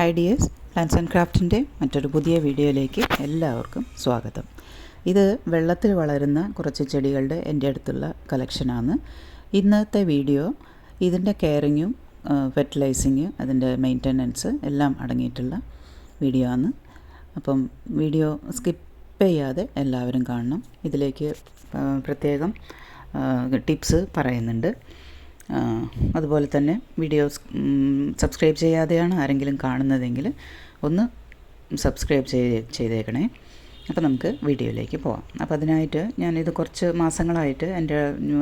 Hi deers and ക്രാഫ്റ്റിന്റെ മറ്റൊരു പുതിയ വീഡിയോയിലേക്ക് എല്ലാവർക്കും സ്വാഗതം. ഇത് വെള്ളത്തിൽ വളരുന്ന കുറച്ച് ചെടികളുടെ എന്റെ അടുത്തുള്ള കളക്ഷനാണ്. ഇന്നത്തെ വീഡിയോ ഇതിന്റെ കെയറിങ്ങും ഫെർട്ടിലൈസിങ് അതിന്റെ മെയിന്റനൻസ് എല്ലാം അടങ്ങിയിട്ടുള്ള വീഡിയോ ആണ്. അപ്പം വീഡിയോ സ്കിപ്പ് ചെയ്യാതെ എല്ലാവരും കാണണം. ഇതിലേക്ക് പ്രത്യേകം ടിപ്സ് പറയുന്നുണ്ട്. അതുപോലെ തന്നെ വീഡിയോസ് സബ്സ്ക്രൈബ് ചെയ്യാതെയാണ് ആരെങ്കിലും കാണുന്നതെങ്കിൽ ഒന്ന് സബ്സ്ക്രൈബ് ചെയ്ത് ചെയ്തേക്കണേ. അപ്പോൾ നമുക്ക് വീഡിയോയിലേക്ക് പോവാം. അപ്പോൾ അതിനായിട്ട് ഞാനിത് കുറച്ച് മാസങ്ങളായിട്ട് എന്റെ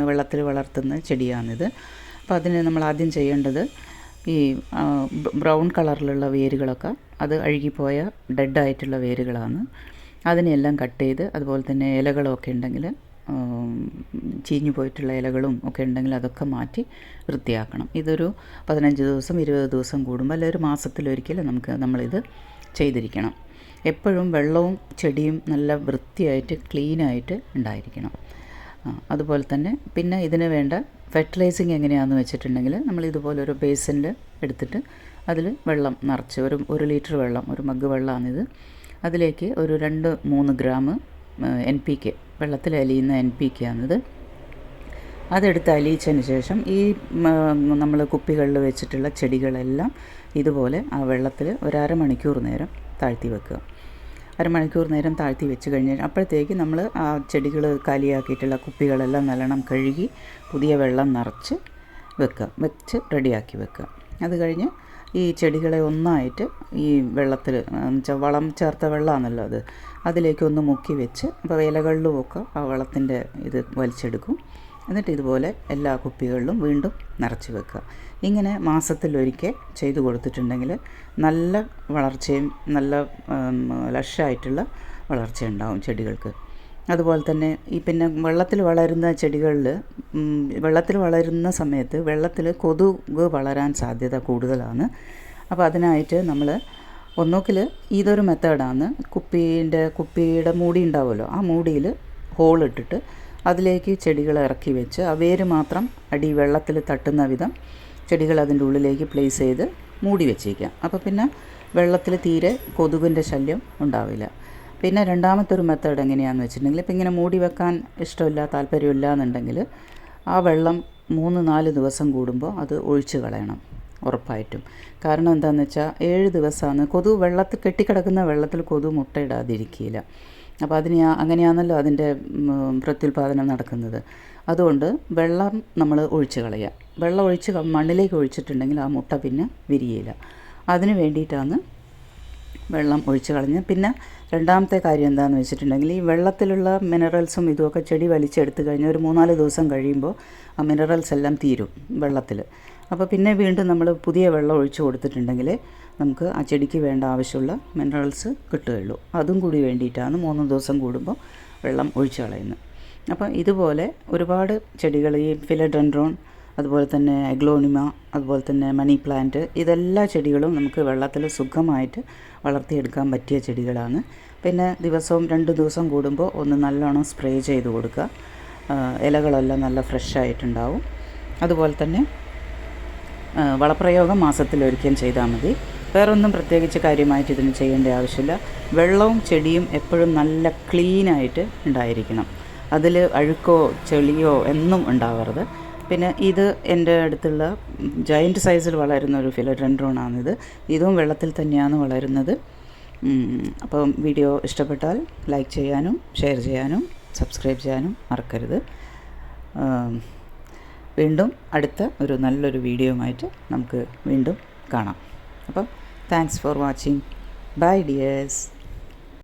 വെള്ളത്തിൽ വളർത്തുന്ന ചെടിയാണിത്. അപ്പോൾ അതിന് നമ്മൾ ആദ്യം ചെയ്യേണ്ടത് ഈ ബ്രൗൺ കളറിലുള്ള വേരുകളൊക്കെ അത് അഴുകിപ്പോയ ഡെഡായിട്ടുള്ള വേരുകളാണ്. അതിനെല്ലാം കട്ട് ചെയ്ത് അതുപോലെ തന്നെ ഇലകളൊക്കെ ഉണ്ടെങ്കിൽ ചീഞ്ഞു പോയിട്ടുള്ള ഇലകളും ഒക്കെ ഉണ്ടെങ്കിൽ അതൊക്കെ മാറ്റി വൃത്തിയാക്കണം. ഇതൊരു പതിനഞ്ച് ദിവസം ഇരുപത് ദിവസം കൂടുമ്പോൾ അല്ലെങ്കിൽ ഒരു മാസത്തിലൊരിക്കൽ നമുക്ക് നമ്മളിത് ചെയ്തിരിക്കണം. എപ്പോഴും വെള്ളവും ചെടിയും നല്ല വൃത്തിയായിട്ട് ക്ലീനായിട്ട് ഉണ്ടായിരിക്കണം. അതുപോലെ തന്നെ പിന്നെ ഇതിന് വേണ്ട ഫെർട്ടിലൈസിങ് എങ്ങനെയാണെന്ന് വെച്ചിട്ടുണ്ടെങ്കിൽ നമ്മൾ ഇതുപോലെ ഒരു ബേസിനിൽ എടുത്തിട്ട് അതിൽ വെള്ളം നിറച്ച് ഒരു ഒരു ലിറ്റർ വെള്ളം ഒരു മഗ് വെള്ളമാണിത് അതിലേക്ക് ഒരു രണ്ട് മൂന്ന് ഗ്രാം എൻ പി കെ വെള്ളത്തിൽ അലിയുന്ന എൻ പി കെ ആണിത്. അതെടുത്ത് അലിയിച്ചതിന് ശേഷം ഈ നമ്മൾ കുപ്പികളിൽ വെച്ചിട്ടുള്ള ചെടികളെല്ലാം ഇതുപോലെ ആ വെള്ളത്തിൽ ഒരു മണിക്കൂർ നേരം താഴ്ത്തി വെക്കുക. അരമണിക്കൂർ നേരം താഴ്ത്തി വെച്ച് കഴിഞ്ഞ് അപ്പോഴത്തേക്ക് നമ്മൾ ആ ചെടികൾ കാലിയാക്കിയിട്ടുള്ള കുപ്പികളെല്ലാം നല്ലോണം കഴുകി പുതിയ വെള്ളം നിറച്ച് വെക്കുക. വെച്ച് റെഡിയാക്കി വെക്കുക. അത് കഴിഞ്ഞ് ഈ ചെടികളെ ഒന്നായിട്ട് ഈ വെള്ളത്തിൽ വളം ചേർത്ത വെള്ളമാണല്ലോ അത്. അതിലേക്ക് ഒന്ന് മുക്കി വെച്ച് അപ്പോൾ ഇലകളിലുമൊക്കെ ആ വെള്ളത്തിന്റെ ഇത് വലിച്ചെടുക്കും. എന്നിട്ട് ഇതുപോലെ എല്ലാ കുപ്പികളിലും വീണ്ടും നിറച്ച് വെക്കുക. ഇങ്ങനെ മാസത്തിലൊരിക്കൽ ചെയ്തു കൊടുത്തിട്ടുണ്ടെങ്കിൽ നല്ല വളർച്ചയും നല്ല ലഷായിട്ടുള്ള വളർച്ച ഉണ്ടാവും ചെടികൾക്ക്. അതുപോലെ തന്നെ ഈ പിന്നെ വെള്ളത്തിൽ വളരുന്ന ചെടികളിൽ വെള്ളത്തിൽ വളരുന്ന സമയത്ത് വെള്ളത്തിൽ കൊതുക് വളരാൻ സാധ്യത കൂടുതലാണ്. അപ്പോൾ അതിനായിട്ട് നമ്മൾ ഒന്നുകിൽ ഇതൊരു മെത്തേഡാണ്. കുപ്പീന്റെ കുപ്പിയുടെ മൂടി ഉണ്ടാവുമല്ലോ ആ മൂടിയിൽ ഹോൾ ഇട്ടിട്ട് അതിലേക്ക് ചെടികൾ ഇറക്കി വെച്ച് ആ വേര് മാത്രം അടി വെള്ളത്തിൽ തട്ടുന്ന വിധം ചെടികൾ അതിന്റെ ഉള്ളിലേക്ക് പ്ലേസ് ചെയ്ത് മൂടി വെച്ചേക്കാം അപ്പോൾ പിന്നെ വെള്ളത്തിൽ തീരെ കൊതുകിന്റെ ശല്യം ഉണ്ടാവില്ല. പിന്നെ രണ്ടാമത്തെ ഒരു മെത്തേഡ് എങ്ങനെയാണെന്ന് വെച്ചിട്ടുണ്ടെങ്കിൽ ഇപ്പം ഇങ്ങനെ മൂടി വെക്കാൻ ഇഷ്ടമില്ല താല്പര്യമില്ല എന്നുണ്ടെങ്കിൽ ആ വെള്ളം മൂന്ന് നാല് ദിവസം കൂടുമ്പോൾ അത് ഒഴിച്ച് കളയണം ഉറപ്പായിട്ടും. കാരണം എന്താണെന്ന് വെച്ചാൽ ഏഴ് ദിവസമാണ്. കൊതു വെള്ളത്തിൽ കെട്ടിക്കിടക്കുന്ന വെള്ളത്തിൽ കൊതു മുട്ടയിടാതിരിക്കില്ല അപ്പോൾ അതിന് അങ്ങനെയാണല്ലോ അതിന്റെ പ്രത്യുൽപാദനം നടക്കുന്നത്. അതുകൊണ്ട് വെള്ളം നമ്മൾ ഒഴിച്ച് കളയുക. വെള്ളം ഒഴിച്ച് മണ്ണിലേക്ക് ഒഴിച്ചിട്ടുണ്ടെങ്കിൽ ആ മുട്ട പിന്നെ വിരിയില്ല. അതിന് വേണ്ടിയിട്ടാണ് വെള്ളം ഒഴിച്ച് കളഞ്ഞ്. പിന്നെ രണ്ടാമത്തെ കാര്യം എന്താണെന്ന് വെച്ചിട്ടുണ്ടെങ്കിൽ ഈ വെള്ളത്തിലുള്ള മിനറൽസും ഇതുമൊക്കെ ചെടി വലിച്ചെടുത്ത് കഴിഞ്ഞാൽ ഒരു മൂന്നാൽ ദിവസം കഴിയുമ്പോൾ ആ മിനറൽസ് എല്ലാം തീരും വെള്ളത്തിൽ. അപ്പോൾ പിന്നെ വീണ്ടും നമ്മൾ പുതിയ വെള്ളം ഒഴിച്ച് കൊടുത്തിട്ടുണ്ടെങ്കിൽ നമുക്ക് ആ ചെടിക്ക് വേണ്ട ആവശ്യമുള്ള മിനറൽസ് കിട്ടുകയുള്ളൂ. അതും കൂടി വേണ്ടിയിട്ടാണ് മൂന്ന് ദിവസം കൂടുമ്പോൾ വെള്ളം ഒഴിച്ച് കളയുന്നത്. അപ്പോൾ ഇതുപോലെ ഒരുപാട് ചെടികൾ ഈ ഫിലഡൻഡ്രോൺ അതുപോലെ തന്നെ എഗ്ലോണിമ അതുപോലെ തന്നെ മണി പ്ലാന്റ് ഇതെല്ലാ ചെടികളും നമുക്ക് വെള്ളത്തിൽ സുഖമായിട്ട് വളർത്തിയെടുക്കാൻ പറ്റിയ ചെടികളാണ്. പിന്നെ ദിവസവും രണ്ട് ദിവസം കൂടുമ്പോൾ ഒന്ന് നല്ലോണം സ്പ്രേ ചെയ്ത് കൊടുക്കുക. ഇലകളെല്ലാം നല്ല ഫ്രഷ് ആയിട്ടുണ്ടാവും. അതുപോലെ തന്നെ വളപ്രയോഗം വളപ്രയോഗം മാസത്തിലൊരിക്കൽ ചെയ്താൽ മതി. വേറൊന്നും പ്രത്യേകിച്ച് കാര്യമായിട്ട് ഇതിന് ചെയ്യേണ്ട ആവശ്യമില്ല. വെള്ളവും ചെടിയും എപ്പോഴും നല്ല ക്ലീനായിട്ട് ഉണ്ടായിരിക്കണം. അതിൽ അഴുക്കോ ചെളിയോ എന്നും ഉണ്ടാവരുത്. പിന്നെ ഇത് എന്റെ അടുത്തുള്ള ജയന്റ് സൈസിൽ വളരുന്ന ഒരു ഫിലഡ്രൻഡ്രോണാണിത് ഇതും വെള്ളത്തിൽ തന്നെയാണ് വളരുന്നത്. അപ്പം വീഡിയോ ഇഷ്ടപ്പെട്ടാൽ ലൈക്ക് ചെയ്യാനും ഷെയർ ചെയ്യാനും സബ്സ്ക്രൈബ് ചെയ്യാനും മറക്കരുത്. വീണ്ടും അടുത്ത ഒരു നല്ലൊരു വീഡിയോയുമായിട്ട് നമുക്ക് വീണ്ടും കാണാം. അപ്പം thanks for watching bye dears